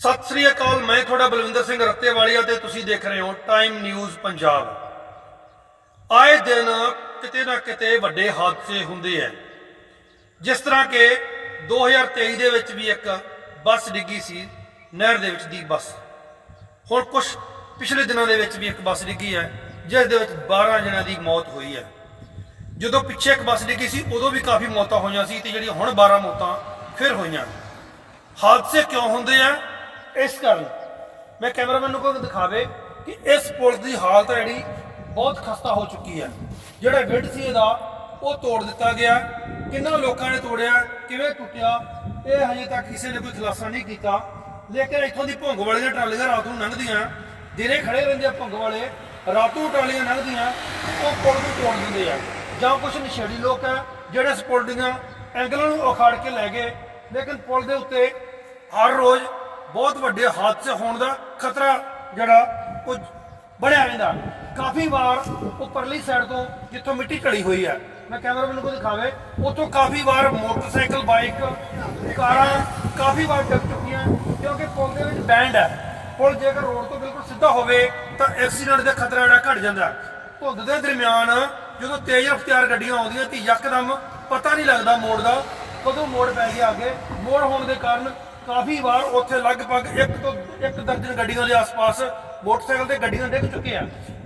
ਸਤਿ ਸ੍ਰੀ ਅਕਾਲ, ਮੈਂ ਤੁਹਾਡਾ ਬਲਵਿੰਦਰ ਸਿੰਘ ਰੱਤੇਵਾਲੀਆ ਤੇ ਤੁਸੀਂ ਦੇਖ ਰਹੇ ਹੋ ਟਾਈਮ ਨਿਊਜ਼ ਪੰਜਾਬ ਆਏ ਦਿਨ ਕਿਤੇ ਨਾ ਕਿਤੇ ਵੱਡੇ ਹਾਦਸੇ ਹੁੰਦੇ ਆ ਜਿਸ ਤਰ੍ਹਾਂ ਕਿ 2023 ਦੇ ਵਿੱਚ ਵੀ ਇੱਕ ਬੱਸ ਡਿੱਗੀ ਸੀ, ਨਹਿਰ ਦੇ ਵਿੱਚ ਦੀ ਬੱਸ। ਹੁਣ ਕੁਝ ਪਿਛਲੇ ਦਿਨਾਂ ਦੇ ਵਿੱਚ ਵੀ ਇੱਕ ਬੱਸ ਡਿੱਗੀ ਹੈ ਜਿਸ ਦੇ ਵਿੱਚ 12 ਜਣਿਆਂ ਦੀ ਮੌਤ ਹੋਈ ਹੈ ਜਦੋਂ ਪਿੱਛੇ ਇੱਕ ਬੱਸ ਡਿੱਗੀ ਸੀ, ਉਦੋਂ ਵੀ ਕਾਫੀ ਮੌਤਾਂ ਹੋਈਆਂ ਸੀ ਤੇ ਜਿਹੜੀਆਂ ਹੁਣ 12 ਮੌਤਾਂ ਫਿਰ ਹੋਈਆਂ। ਹਾਦਸੇ ਕਿਉਂ ਹੁੰਦੇ ਆ ਇਸ ਕਾਰਨ ਮੈਂ ਕੈਮਰਾਮੈਨ ਨੂੰ ਕੋਈ ਦਿਖਾਵੇ ਕਿ ਇਸ ਪੁਲ ਦੀ ਹਾਲਤ ਹੈ ਜਿਹੜੀ ਬਹੁਤ ਖਸਤਾ ਹੋ ਚੁੱਕੀ ਹੈ। ਜਿਹੜਾ ਗਿੱਟ ਸੀ ਇਹਦਾ, ਉਹ ਤੋੜ ਦਿੱਤਾ ਗਿਆ। ਕਿੰਨਾ ਲੋਕਾਂ ਨੇ ਤੋੜਿਆ, ਕਿਵੇਂ ਟੁੱਟਿਆ, ਇਹ ਹਜੇ ਤੱਕ ਕਿਸੇ ਨੇ ਕੋਈ ਖੁਲਾਸਾ ਨਹੀਂ ਕੀਤਾ। ਲੇਕਿਨ ਇੱਥੋਂ ਦੀ ਭੁੰਗ ਵਾਲੀਆਂ ਟਰਾਲੀਆਂ ਰਾਤ ਨੂੰ ਲੰਘਦੀਆਂ। ਦਿਨੇ ਖੜੇ ਰਹਿੰਦੇ ਆ ਭੁੰਗ ਵਾਲੇ, ਰਾਤੋਂ ਟਰਾਲੀਆਂ ਲੰਘਦੀਆਂ, ਉਹ ਪੁਲ ਨੂੰ ਤੋੜ ਦਿੰਦੇ ਆ। ਜਾਂ ਕੁਝ ਨਸ਼ੇੜੀ ਲੋਕ ਆ, ਜਿਹੜੇ ਇਸ ਪੁਲ ਦੀਆਂ ਐਂਗਲਾਂ ਨੂੰ ਉਖਾੜ ਕੇ ਲੈ ਗਏ। ਲੇਕਿਨ ਪੁਲ ਦੇ ਉੱਤੇ ਹਰ ਰੋਜ਼ ਬਹੁਤ ਵੱਡੇ ਹਾਦਸੇ ਹੋਣ ਦਾ ਖਤਰਾ ਜਿਹੜਾ ਉਹ ਬਣਿਆ ਰਹਿੰਦਾ। ਕਾਫੀ ਵਾਰ ਉੱਪਰਲੀ ਸਾਈਡ ਤੋਂ ਜਿੱਥੋਂ ਮਿੱਟੀ ਢਲੀ ਹੋਈ ਹੈ, ਮੈਂ ਕੈਮਰਾਮੈਨ ਨੂੰ ਦਿਖਾਵੇ, ਉੱਥੋਂ ਕਾਫੀ ਵਾਰ ਮੋਟਰਸਾਈਕਲ ਬਾਈਕ ਕਾਰਾਂ ਕਾਫੀ ਵਾਰ ਡਿੱਗ ਚੁੱਕੀਆਂ ਕਿਉਂਕਿ ਪੁਲ ਦੇ ਵਿੱਚ ਬੈਂਡ ਹੈ। ਪੁਲ ਜੇਕਰ ਰੋਡ ਤੋਂ ਬਿਲਕੁਲ ਸਿੱਧਾ ਹੋਵੇ, ਤਾਂ ਐਕਸੀਡੈਂਟ ਦਾ ਖਤਰਾ ਜਿਹੜਾ ਘਟ ਜਾਂਦਾ ਹੈ। ਧੁੰਦ ਦੇ ਦਰਮਿਆਨ ਜਦੋਂ ਤੇਜ਼ ਰਫ਼ਤਾਰ ਗੱਡੀਆਂ ਆਉਂਦੀਆਂ ਤੇ ਯਕਦਮ ਪਤਾ ਨਹੀਂ ਲੱਗਦਾ ਮੋੜ ਦਾ, ਕਦੋਂ ਮੋੜ ਪੈ ਗਿਆ ਅੱਗੇ। ਮੋੜ ਹੋਣ ਦੇ ਕਾਰਨ ਕਾਫੀ ਵਾਰ ਉੱਥੇ ਲਗਭਗ ਇੱਕ ਤੋਂ ਇੱਕ ਦਰਜਨ ਗੱਡੀਆਂ ਦੇ ਆਸ-ਪਾਸ ਮੋਟਰਸਾਈਕਲ ਤੇ ਗੱਡੀਆਂ ਡਿੱਗ ਚੁੱਕੇ ਆ।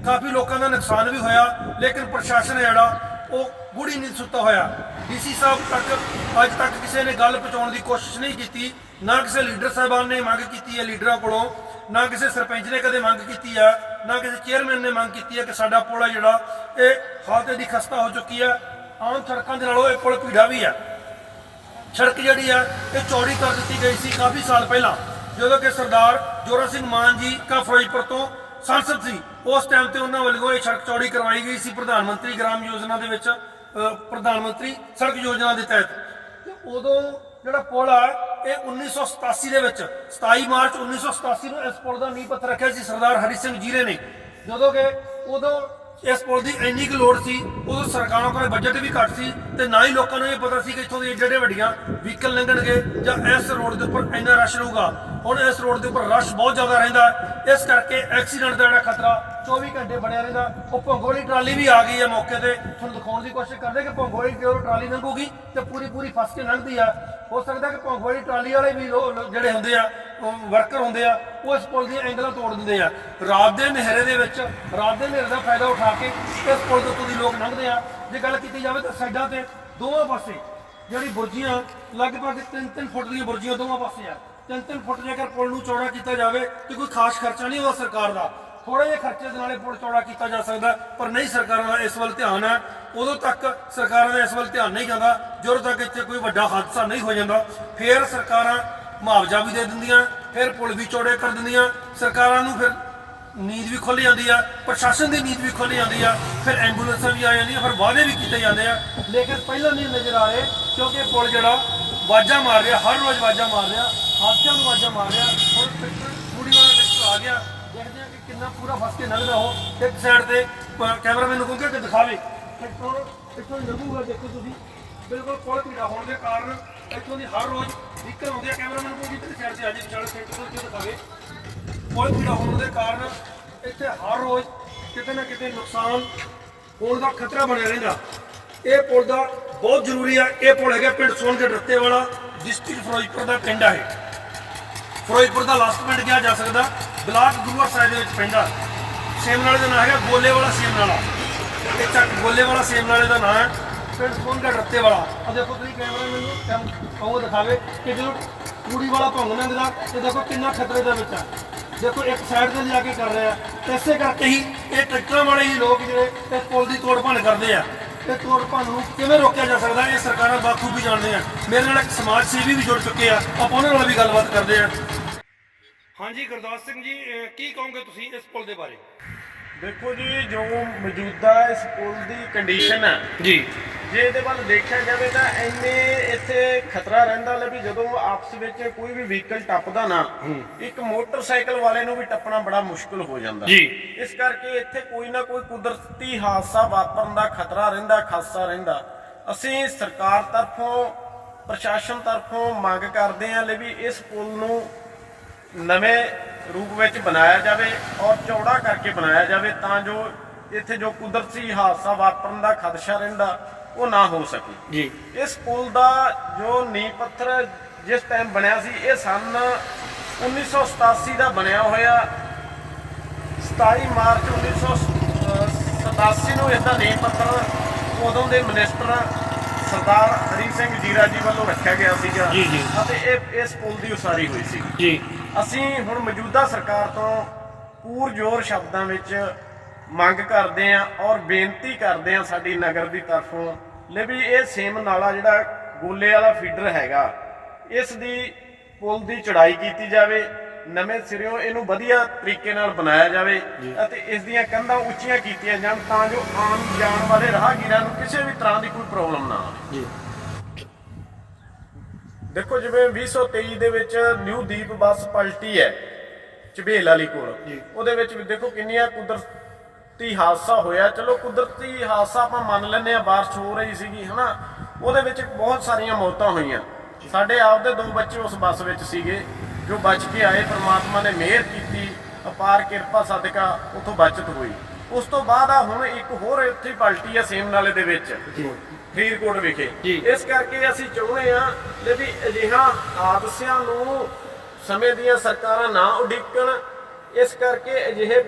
ਕਾਫੀ ਲੋਕਾਂ ਦਾ ਨੁਕਸਾਨ ਵੀ ਹੋਇਆ, ਲੇਕਿਨ ਪ੍ਰਸ਼ਾਸਨ ਹੈ ਜਿਹੜਾ, ਉਹ ਗੂੜੀ ਨਹੀਂ ਸੁੱਤਾ ਹੋਇਆ। ਡੀਸੀ ਸਾਹਿਬ ਤੱਕ, ਅੱਜ ਤੱਕ ਕਿਸੇ ਨੇ ਗੱਲ ਪਹੁੰਚਾਉਣ ਦੀ ਕੋਸ਼ਿਸ਼ ਨਹੀਂ ਕੀਤੀ। ਨਾ ਕਿਸੇ ਲੀਡਰ ਸਾਹਿਬਾਨ ਨੇ ਮੰਗ ਕੀਤੀ ਹੈ ਲੀਡਰਾਂ ਕੋਲੋਂ, ਨਾ ਕਿਸੇ ਸਰਪੰਚ ਨੇ ਕਦੇ ਮੰਗ ਕੀਤੀ ਆ, ਨਾ ਕਿਸੇ ਚੇਅਰਮੈਨ ਨੇ ਮੰਗ ਕੀਤੀ ਹੈ ਕਿ ਸਾਡਾ ਪੁਲ ਆ ਜਿਹੜਾ, ਇਹ ਹਾਲਤ ਦੀ ਖਸਤਾ ਹੋ ਚੁੱਕੀ ਹੈ। ਆਮ ਸੜਕਾਂ ਦੇ ਨਾਲੋਂ ਇਹ ਪੁਲ ਭੀੜਾ ਵੀ ਹੈ। ਸੜਕ ਜਿਹੜੀ ਆ, ਇਹ ਚੌੜੀ ਕਰ ਦਿੱਤੀ ਗਈ ਸੀ ਕਾਫੀ ਸਾਲ ਪਹਿਲਾਂ। ਜਦੋਂ ਕਿ ਸਰਦਾਰ ਜੋਰਾ ਸਿੰਘ ਮਾਨ ਜੀ ਕਾ ਫਿਰੋਜ਼ਪੁਰ ਤੋਂ ਸੰਸਦ ਸੀ, ਉਸ ਟਾਈਮ ਤੇ ਉਹਨਾਂ ਵੱਲੋਂ ਇਹ ਸੜਕ ਚੌੜੀ ਕਰਵਾਈ ਗਈ ਸੀ ਪ੍ਰਧਾਨ ਮੰਤਰੀ ਗ੍ਰਾਮ ਯੋਜਨਾ ਦੇ ਵਿੱਚ ਪ੍ਰਧਾਨ ਮੰਤਰੀ ਸੜਕ ਯੋਜਨਾ ਦੇ ਤਹਿਤ। ਉਦੋਂ ਜਿਹੜਾ ਪੁਲ ਆ, ਇਹ 1987 ਦੇ ਵਿੱਚ 27 ਮਾਰਚ 1987 ਨੂੰ ਇਸ ਪੁਲ ਦਾ ਨੀਂਹ ਪੱਥਰ ਰੱਖਿਆ ਸੀ ਸਰਦਾਰ ਹਰੀ ਸਿੰਘ ਜੀਰੇ ਨੇ। ਜਦੋਂ ਕਿ ਉਦੋਂ ਇਸ ਪੁਲ ਦੀ ਇੰਨੀ ਕੁ ਲੋੜ ਸੀ, ਉਦੋਂ ਸਰਕਾਰਾਂ ਕੋਲ ਬਜਟ ਵੀ ਘੱਟ ਸੀ ਤੇ ਨਾ ਹੀ ਲੋਕਾਂ ਨੂੰ ਇਹ ਪਤਾ ਸੀ ਕਿ ਇੱਥੋਂ ਦੀ ਜਿਹੜੇ ਵੱਡੀਆਂ ਵਹੀਕਲ ਲੰਘਣਗੇ ਜਾਂ ਇਸ ਰੋਡ ਦੇ ਉੱਪਰ ਇੰਨਾ ਰਸ਼ ਰਹੂਗਾ। ਹੁਣ ਇਸ ਰੋਡ ਦੇ ਉੱਪਰ ਰਸ਼ ਬਹੁਤ ਜ਼ਿਆਦਾ ਰਹਿੰਦਾ ਹੈ। ਇਸ ਕਰਕੇ ਐਕਸੀਡੈਂਟ ਦਾ ਜਿਹੜਾ ਖਤਰਾ 24 ਘੰਟੇ ਬਣਿਆ ਰਹਿੰਦਾ ਉਹ ਭੰਗੋਲੀ ਟਰਾਲੀ ਵੀ ਆ ਗਈ ਹੈ ਮੌਕੇ ਤੇ। ਤੁਹਾਨੂੰ ਦਿਖਾਉਣ ਦੀ ਕੋਸ਼ਿਸ਼ ਕਰਦੇ ਕਿ ਭੰਗੋਲੀ ਜਦੋਂ ਟਰਾਲੀ ਲੰਘੂਗੀ ਤੇ ਪੂਰੀ ਪੂਰੀ ਫਸ ਕੇ ਲੰਘਦੀ ਆ। ਹੋ ਸਕਦਾ ਕਿ ਭੰਗੋਲੀ ਟਰਾਲੀ ਵਾਲੇ ਵੀ ਲੋ- ਜਿਹੜੇ ਹੁੰਦੇ ਆ ਵਰਕਰ ਹੁੰਦੇ ਆ, ਉਹ ਇਸ ਪੁਲ ਦੀਆਂ ਐਂਗਲਾਂ ਤੋੜ ਦਿੰਦੇ ਆ। ਰਾਤ ਦੇ ਹਨੇਰੇ ਦੇ ਵਿੱਚ, ਰਾਤ ਦੇ ਹਨੇਰੇ ਦਾ ਫਾਇਦਾ ਉਠਾ ਕੇ ਇਸ ਪੁਲ ਦੇ ਉੱਤੋਂ ਦੀ ਲੋਕ ਲੰਘਦੇ ਆ। ਜੇ ਗੱਲ ਕੀਤੀ ਜਾਵੇ ਤਾਂ ਸਾਈਡਾਂ ਤੇ ਦੋਵਾਂ ਪਾਸੇ ਜਿਹੜੀ ਬੁਰਜੀਆਂ, ਲਗਭਗ 3-3 ਫੁੱਟ ਦੀਆਂ ਬੁਰਜੀਆਂ ਦੋਵਾਂ ਪਾਸੇ ਆ। 3-3 ਫੁੱਟ ਜੇਕਰ ਪੁਲ ਨੂੰ ਚੌੜਾ ਕੀਤਾ ਜਾਵੇ ਤੇ ਕੋਈ ਖਾਸ ਖਰਚਾ ਨਹੀਂ ਹੋਗਾ ਸਰਕਾਰ ਦਾ। ਥੋੜੇ ਜਿਹੇ ਖਰਚੇ ਦੇ ਨਾਲੇ ਪੁਲ ਚੌੜਾ ਕੀਤਾ ਜਾ ਸਕਦਾ, ਪਰ ਨਹੀਂ ਸਰਕਾਰਾਂ ਦਾ ਇਸ ਵੱਲ ਧਿਆਨ ਹੈ। ਉਦੋਂ ਤੱਕ ਸਰਕਾਰਾਂ ਦਾ ਇਸ ਵੱਲ ਧਿਆਨ ਨਹੀਂ ਜਾਂਦਾ, ਜਦੋਂ ਤੱਕ ਇੱਥੇ ਕੋਈ ਵੱਡਾ ਹਾਦਸਾ ਨਹੀਂ ਹੋ ਜਾਂਦਾ, ਫਿਰ ਸਰਕਾਰਾਂ ਮੁਆਵਜ਼ਾ ਵੀ ਦੇ ਦਿੰਦੀਆਂ, ਫਿਰ ਪੁਲ ਵੀ ਚੌੜੇ ਕਰ ਦਿੰਦੀਆਂ। ਸਰਕਾਰਾਂ ਨੂੰ ਫਿਰ ਨੀਂਦ ਵੀ ਖੁੱਲ ਜਾਂਦੀ ਆ, ਪ੍ਰਸ਼ਾਸਨ ਦੀ ਨੀਂਦ ਵੀ ਖੁੱਲ ਜਾਂਦੀ ਆ, ਫਿਰ ਐਂਬੂਲੈਂਸਾਂ ਵੀ ਆ ਜਾਂਦੀਆਂ, ਫਿਰ ਵਾਅਦੇ ਵੀ ਕੀਤੇ ਜਾਂਦੇ ਆ। ਲੇਕਿਨ ਪਹਿਲਾਂ ਨਹੀਂ ਨਜ਼ਰ ਆ ਰਹੇ, ਕਿਉਂਕਿ ਪੁਲ ਜਿਹੜਾ ਵਾਜਾ ਮਾਰ ਰਿਹਾ, ਹਰ ਰੋਜ਼ ਵਾਜਾਂ ਮਾਰ ਰਿਹਾ। ਹਾਦਸਿਆਂ ਨੂੰ ਆਜਾ ਮਾਰ ਰਿਹਾ। ਹੁਣ ਟਰੈਕਟਰ ਪੂਰੀ ਵਾਲਾ ਟਰੈਕਟਰ ਆ ਗਿਆ। ਦੇਖਦੇ ਆ ਕਿ ਕਿੰਨਾ ਪੂਰਾ ਫਸ ਕੇ ਲੰਘਦਾ ਉਹ। ਇੱਕ ਸਾਈਡ ਤੇ ਕੈਮਰਾਮੈਨ ਨੂੰ ਕਹੂੰਗਾ ਕਿ ਦਿਖਾਵੇ। ਇੱਥੋਂ ਇੱਥੋਂ ਲੰਘੂਗਾ ਦੇਖੋ ਤੁਸੀਂ। ਬਿਲਕੁਲ ਪੁਲ ਭੀੜਾ ਹੋਣ ਦੇ ਕਾਰਨ ਇੱਥੋਂ ਦੀ ਹਰ ਰੋਜ਼ ਵਹੀਕਲ ਆਉਂਦੇ ਆ ਕੈਮਰਾਮੈਨ ਨੂੰ ਕਹੂੰਗੀ ਕਿ ਸਾਈਡ ਤੇ ਆ ਜੇ, ਵਿਚਾਲੇ ਟਰੈਕਟਰ ਤੋਂ ਦਿਖਾਵੇ। ਪੁਲ ਭੀੜਾ ਹੋਣ ਦੇ ਕਾਰਨ ਇੱਥੇ ਹਰ ਰੋਜ਼ ਕਿਤੇ ਨਾ ਕਿਤੇ ਨੁਕਸਾਨ ਹੋਣ ਦਾ ਖਤਰਾ ਬਣਿਆ ਰਹਿੰਦਾ। ਇਹ ਪੁਲ ਦਾ ਬਹੁਤ ਜ਼ਰੂਰੀ ਆ। ਇਹ ਪੁਲ ਹੈਗਾ ਪਿੰਡ ਸੋਨਗੜ ਰੱਤੇ ਵਾਲਾ ਡਿਸਟ੍ਰਿਕਟ ਫਿਰੋਜ਼ਪੁਰ ਦਾ ਪਿੰਡ ਹੈ ਫਿਰੋਜ਼ਪੁਰ ਦਾ ਲਾਸਟ ਪਿੰਡ ਕਿਹਾ ਜਾ ਸਕਦਾ, ਬਲਾਕ ਗੁਰੂਵਾਰ ਸਾਹਿਬ ਦੇ ਵਿੱਚ ਪੈਂਦਾ ਸੇਮ ਨਾਲੇ ਦਾ ਨਾਮ ਹੈਗਾ ਗੋਲੇ ਵਾਲਾ ਸੇਮਨਾਲਾ। ਇਹ ਚੱਕ ਗੋਲੇ ਵਾਲਾ ਸੇਮ ਨਾਲੇ ਦਾ ਨਾਮ ਹੈ, ਪਿੰਡ ਸੋਨਗੜ ਰੱਤੇ ਵਾਲਾ। ਆ ਦੇਖੋ ਤੁਸੀਂ ਕੈਮਰਾ ਮੈਨੂੰ ਕਹੋ ਦਿਖਾਵੇ ਕਿ ਜਦੋਂ ਕੂੜੀ ਵਾਲਾ ਭੰਗ ਲੰਘਦਾ ਤੇ ਦੇਖੋ ਕਿੰਨਾ ਖਤਰੇ ਦੇ ਵਿੱਚ ਆ। ਦੇਖੋ ਇੱਕ ਸਾਈਡ ਤੇ ਜਾ ਕੇ ਕਰ ਰਿਹਾ ਤੇ ਇਸੇ ਕਰਕੇ ਹੀ ਇਹ ਟਰੈਕਟਰਾਂ ਵਾਲੇ ਹੀ ਲੋਕ ਜਿਹੜੇ ਇਸ ਪੁਲ ਦੀ ਤੋੜ ਭੰਨ ਕਰਦੇ ਆ। ਇਹ ਤੋੜ ਭੰਨ ਨੂੰ ਕਿਵੇਂ ਰੋਕਿਆ ਜਾ ਸਕਦਾ, ਇਹ ਸਰਕਾਰਾਂ ਬਾਖੂਬੀ ਜਾਣਦੇ ਆ। ਮੇਰੇ ਨਾਲ ਇੱਕ ਸਮਾਜ ਸੇਵੀ ਵੀ ਜੁੜ ਚੁੱਕੇ ਆ, ਆਪਾਂ ਉਹਨਾਂ ਨਾਲ ਵੀ ਗੱਲਬਾਤ ਕਰਦੇ ਆ। ਹਾਂਜੀ ਗੁਰਦਾਸ ਸਿੰਘ ਜੀ ਅਹ ਕੀ ਕਹੋਗੇ ਤੁਸੀਂ ਇਸ ਪੁਲ ਦੇ ਬਾਰੇ? ਦੇਖੋ ਜੀ ਜੋ ਮੌਜੂਦਾ ਇਸ ਪੁਲ ਦੀ ਕੰਡੀਸ਼ਨ ਹੈ ਜੀ। ਜੇ ਇਹਦੇ ਵੱਲ ਦੇਖਿਆ ਜਾਵੇ ਤਾਂ ਇੰਨੇ ਇੱਥੇ ਖਤਰਾ ਰਹਿੰਦਾ ਲੈ ਵੀ ਜਦੋਂ ਆਪਸ ਵਿੱਚ ਕੋਈ ਵੀ ਵਹੀਕਲ ਟੱਪਦਾ ਨਾ ਇੱਕ ਮੋਟਰਸਾਈਕਲ ਵਾਲੇ ਨੂੰ ਵੀ ਟੱਪਣਾ ਬੜਾ ਮੁਸ਼ਕਲ ਹੋ ਜਾਂਦਾ। ਜੀ। ਇਸ ਕਰਕੇ ਇੱਥੇ ਕੋਈ ਨਾ ਕੋਈ ਕੁਦਰਤੀ ਹਾਦਸਾ ਵਾਪਰਨ ਦਾ ਖਤਰਾ ਰਹਿੰਦਾ ਖਾਸਾ ਰਹਿੰਦਾ। ਅਸੀਂ ਸਰਕਾਰ ਤਰਫੋਂ ਪ੍ਰਸ਼ਾਸਨ ਤਰਫੋਂ ਮੰਗ ਕਰਦੇ ਹਾਂ ਲੈ ਵੀ ਇਸ ਪੁਲ ਨੂੰ ਨਵੇਂ ਰੂਪ ਵਿੱਚ ਬਣਾਇਆ ਜਾਵੇ ਔਰ ਚੌੜਾ ਕਰਕੇ ਬਣਾਇਆ ਜਾਵੇ ਤਾਂ ਜੋ ਇੱਥੇ ਜੋ ਕੁਦਰਤੀ ਹਾਦਸਾ ਵਾਪਰਨ ਦਾ ਖਦਸ਼ਾ ਰਹਿੰਦਾ ਉਹ ਨਾ ਹੋ ਸਕੇ। ਜੀ। ਇਸ ਪੁਲ ਦਾ ਜੋ ਨੀਂਹ ਪੱਥਰ ਜਿਸ ਟਾਈਮ ਬਣਿਆ ਸੀ ਇਹ ਸਨ 1987 ਦਾ ਬਣਿਆ ਹੋਇਆ। 27 ਮਾਰਚ 1987 ਨੂੰ ਇਸ ਦਾ ਨੀਂਹ ਪੱਥਰ ਉਦੋਂ ਦੇ ਮਿਨਿਸਟਰ ਸਰਦਾਰ ਹਰੀ ਸਿੰਘ ਜੀਰਾ ਜੀ ਵੱਲੋਂ ਰੱਖਿਆ ਗਿਆ ਸੀਗਾ ਜੀ, ਜੀ। ਅਤੇ ਇਹ ਇਸ ਪੁਲ ਦੀ ਉਸਾਰੀ ਹੋਈ ਸੀ। ਜੀ। ਅਸੀਂ ਹੁਣ ਮੌਜੂਦਾ ਸਰਕਾਰ ਤੋਂ ਪੂਰਜੋਰ ਸ਼ਬਦਾਂ ਵਿੱਚ ਮੰਗ ਕਰਦੇ ਆਂ ਔਰ ਬੇਨਤੀ ਕਰਦੇ ਆਂ ਸਾਡੀ ਨਗਰ ਦੀ ਤਰਫੋਂ ਲੈ ਵੀ ਇਹ ਸੇਮ ਨਾਲਾ ਜਿਹੜਾ ਗੋਲੇ ਵਾਲਾ ਫੀਡਰ ਹੈਗਾ ਇਸ ਦੀ ਪੁਲ ਦੀ ਚੜਾਈ ਕੀਤੀ ਜਾਵੇ ਨਵੇਂ ਸਿਰਿਓਂ ਇਹਨੂੰ ਵਧੀਆ ਤਰੀਕੇ ਨਾਲ ਬਣਾਇਆ ਜਾਵੇ ਅਤੇ ਇਸ ਦੀਆਂ ਕੰਧਾਂ ਉੱਚੀਆਂ ਕੀਤੀਆਂ ਜਾਣ ਤਾਂ ਜੋ ਆਮ ਜਾਣ ਵਾਲੇ ਰਾਹਗੀਰਾਂ ਨੂੰ ਕਿਸੇ ਵੀ ਤਰ੍ਹਾਂ ਦੀ ਕੋਈ ਪ੍ਰੋਬਲਮ ਨਾ ਆਵੇ। ਜੀ। ਦੇਖੋ ਜਿਵੇਂ 2023 ਦੇ ਵਿੱਚ ਨਿਊ ਦੀਪ ਬੱਸ ਪਲਟੀ ਹੈ ਝਬੇਲ ਵਾਲੀ ਕੋਲ। ਉਹਦੇ ਵਿੱਚ ਵੀ ਦੇਖੋ ਕਿੰਨੀਆਂ ਕੁਦਰਤੀ ਹਾਦਸਾ ਹੋਇਆ। ਚਲੋ ਕੁਦਰਤੀ ਹਾਦਸਾ ਆਪਾਂ ਮੰਨ ਲੈਂਦੇ ਆ ਬਾਰਿਸ਼ ਹੋ ਰਹੀ ਸੀਗੀ ਹਨਾ? ਉਹਦੇ ਵਿੱਚ ਬਹੁਤ ਸਾਰੀਆਂ ਮੌਤਾਂ ਹੋਈਆਂ। ਸਾਡੇ ਆਪਦੇ ਦੋ ਬੱਚੇ ਉਸ ਬੱਸ ਵਿੱਚ ਸੀਗੇ ਜੋ ਬਚ ਕੇ ਆਏ। ਪ੍ਰਮਾਤਮਾ ਨੇ ਮਿਹਰ ਕੀਤੀ ਅਪਾਰ ਕਿਰਪਾ ਸਦਕਾ ਉਥੋਂ ਬਚਤ ਹੋਈ। ਉਸ ਤੋਂ ਬਾਅਦ ਆ ਹੁਣ ਇੱਕ ਹੋਰ ਇੱਥੇ ਪਲਟੀ ਆ ਸੇਮ ਨਾਲੇ ਦੇ ਵਿੱਚ। ਫਰੀਦਕੋਟ ਵਿਖੇ। ਇਸ ਕਰਕੇ ਅਸੀਂ ਚਾਹੁੰਦੇ ਕਿ ਵੀ ਅਜਿਹਾ ਹਾਦਸਿਆਂ ਨੂੰ ਸਮੇਂ ਦੀਆਂ ਸਰਕਾਰਾਂ ਨਾ ਉਡੀਕਣ। ਇਸ ਕਰਕੇ ਅਜਿਹੇ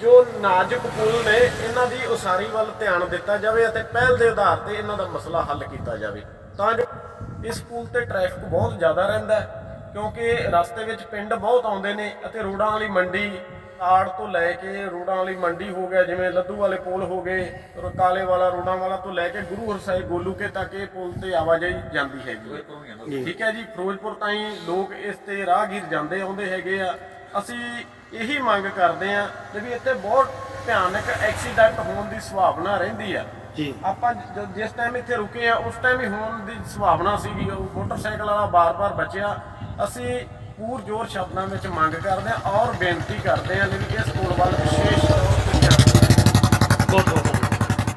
ਜੋ ਨਾਜ਼ੁਕ ਪੁਲ ਨੇ ਇਹਨਾਂ ਦੀ ਉਸਾਰੀ ਵੱਲ ਧਿਆਨ ਦਿੱਤਾ ਜਾਵੇ ਅਤੇ ਪਹਿਲ ਦੇ ਆਧਾਰ ਤੇ ਇਹਨਾਂ ਦਾ ਮਸਲਾ ਹੱਲ ਕੀਤਾ ਜਾਵੇ। ਤਾਂ ਜੋ ਇਸ ਪੁਲ ਤੇ ਟ੍ਰੈਫਿਕ ਬਹੁਤ ਜ਼ਿਆਦਾ ਰਹਿੰਦਾ ਕਿਉਂਕਿ ਰਸਤੇ ਵਿੱਚ ਪਿੰਡ ਬਹੁਤ ਆਉਂਦੇ ਨੇ ਅਤੇ ਰੋਡਾਂ ਵਾਲੀ ਮੰਡੀ ਆੜ ਤੋਂ ਲੈ ਕੇ ਰੋਡਾਂ ਵਾਲੀ ਮੰਡੀ ਹੋ ਗਿਆ ਜਿਵੇਂ ਲੱਦੂ ਵਾਲੇ ਪੁਲ ਹੋ ਗਏ ਔਰ ਕਾਲੇ ਵਾਲਾ ਰੋਡਾਂ ਵਾਲਾ ਤੋਂ ਲੈ ਕੇ ਗੁਰੂ ਹਰਸਾਏ ਗੋਲੂਕੇ ਤੱਕ ਇਹ ਪੁਲ ਤੇ ਆਵਾਜਾਈ ਜਾਂਦੀ ਹੈਗੀ। ਹੈ। ਠੀਕ ਹੈ ਜੀ ਫਿਰੋਜ਼ਪੁਰ ਤਾਈਂ ਲੋਕ ਇਸ ਤੇ ਰਾਹਗੀਰ ਜਾਂਦੇ ਆਉਂਦੇ ਹੈਗੇ ਆ। ਅਸੀਂ ਇਹੀ ਮੰਗ ਕਰਦੇ ਆ ਕਿ ਵੀ ਇੱਥੇ ਬਹੁਤ ਭਿਆਨਕ ਐਕਸੀਡੈਂਟ ਹੋਣ ਦੀ ਸੰਭਾਵਨਾ ਰਹਿੰਦੀ ਆ। ਜੀ। ਆਪਾਂ ਜ- ਜਿਸ ਟਾਈਮ ਇੱਥੇ ਰੁਕੇ ਆ ਉਸ ਟਾਈਮ ਹੀ ਹੋਣ ਦੀ ਸੰਭਾਵਨਾ ਸੀਗੀ ਉਹ ਮੋਟਰਸਾਈਕਲ ਵਾਲਾ ਬਾਰ-ਬਾਰ ਬਚਿਆ। ਅਸੀਂ ਪੂਰ ਜ਼ੋਰ ਸ਼ਬਦਾਂ ਵਿੱਚ ਮੰਗ ਕਰਦੇ ਆ ਔਰ ਬੇਨਤੀ ਕਰਦੇ ਆ ਕਿ ਇਸ ਪੁਲ ਵੱਲ ਵਿਸ਼ੇਸ਼